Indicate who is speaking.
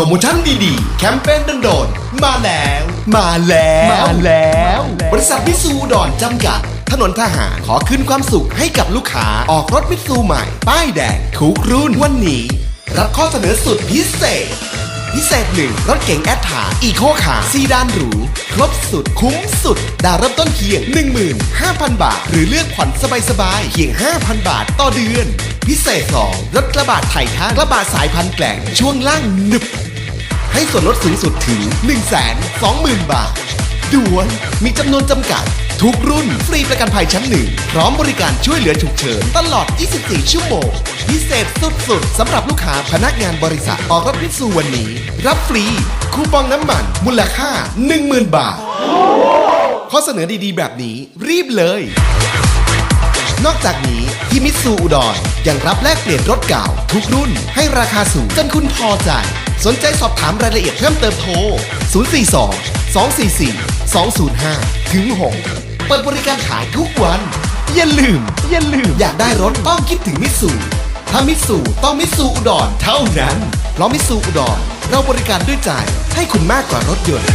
Speaker 1: รโมชั่นดีๆ แคมเปญโดนๆมาแล้ว มาแล้ว
Speaker 2: มาแล้ว
Speaker 1: บริษัทมิตซูอุดอนจำกัด ถนนทหารขอคืนความสุขให้กับลูกค้าออกรถมิตซูใหม่ ป้ายแดงทุกรุ่นวันนี้ รับข้อเสนอสุดพิเศษ พิเศษหนึ่งรถเก๋งแอดถาอีโคคาร์ซีดานหรู ครบสุดคุ้มสุด ดาวเริ่มต้นเพียง 15,000 บาท หรือเลือกผ่อนสบายๆเพียง 5,000 บาทต่อเดือนพิเศษ 2 รถกระบะไทยทันกระบะสายพันธุ์แกล่งช่วงล่างหนึบ ให้ส่วนลดสูงสุดถึง 120,000 บาทด่วนมีจำนวนจำกัด ทุกรุ่นฟรีประกันภัยชั้นหนึ่งพร้อมบริการช่วยเหลือฉุกเฉินตลอด 24 ชั่วโมง พิเศษสุดๆสำหรับลูกค้าพนักงานบริษัทออกรถพิสูวันนี้ รับฟรีคูปองน้ำมัน มูลค่า 10,000 บาท ข้อเสนอดีๆ แบบนี้รีบเลย นอกจากนี้ที่มิตซูอุดรยังรับแลกเปลี่ยนรถเก่า ทุกรุ่นให้ราคาสูงจนคุณพอใจ สนใจสอบถามรายละเอียดเพิ่มเติมโทร 042 244 205 ถึง 6 เปิดบริการขายทุกวัน อย่าลืม อย่าลืม อยากได้รถต้องคิดถึงมิตซูถ้ามิตซูต้องมิตซูอุดรเท่านั้น เพราะมิตซูอุดรเราบริการด้วยใจให้คุณมากกว่ารถยนต์